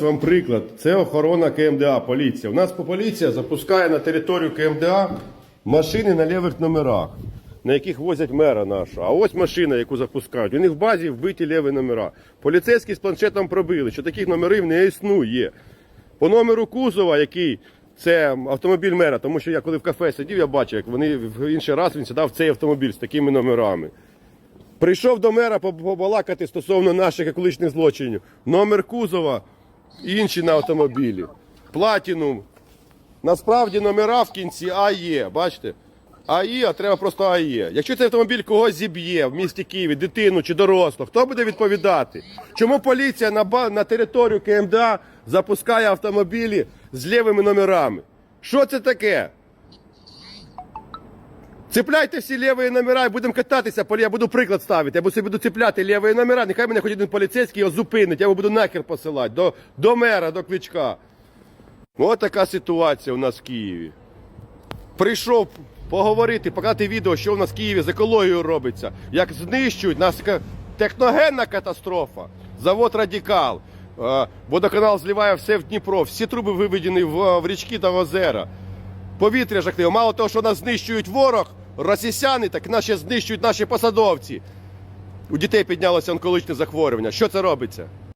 Вам приклад, це охорона КМДА, поліція. У нас по поліція запускає на територію КМДА машини на лівих номерах, на яких возять мера нашого. А ось машина, яку запускають. У них в базі вбиті ліві номера. Поліцейські з планшетом пробили, що таких номерів не існує. По номеру кузова, який це автомобіль мера, тому що я коли в кафе сидів, я бачив, як вони в інший раз він сідав в цей автомобіль з такими номерами. Прийшов до мера побалакати стосовно наших екологічних злочинів. Номер кузова інші на автомобілі. Платінум. Насправді номера в кінці АЄ. Бачите? АІ, а треба просто АЄ. Якщо цей автомобіль когось зіб'є в місті Києві, дитину чи дорослого, хто буде відповідати? Чому поліція на, на територію КМДА запускає автомобілі з лівими номерами? Що це таке? Цепляйте всі ліві номера і будемо кататися. Я буду приклад ставити. Я собі буду цепляти ліві номера. Нехай мене хоч один поліцейський його зупинить. Я його буду нахер посилати до, до мера, до кличка. Ось така ситуація у нас в Києві. Прийшов поговорити, показати відео, що у нас в Києві з екологією робиться, як знищують нас техногенна катастрофа, завод Радікал. Е, Водоканал зливає все в Дніпро, всі труби виведені в, річки та в озера. Повітря жахливе. Мало того, що нас знищують ворог, росіяни, так нас ще знищують наші посадовці. У дітей піднялося онкологічне захворювання. Що це робиться?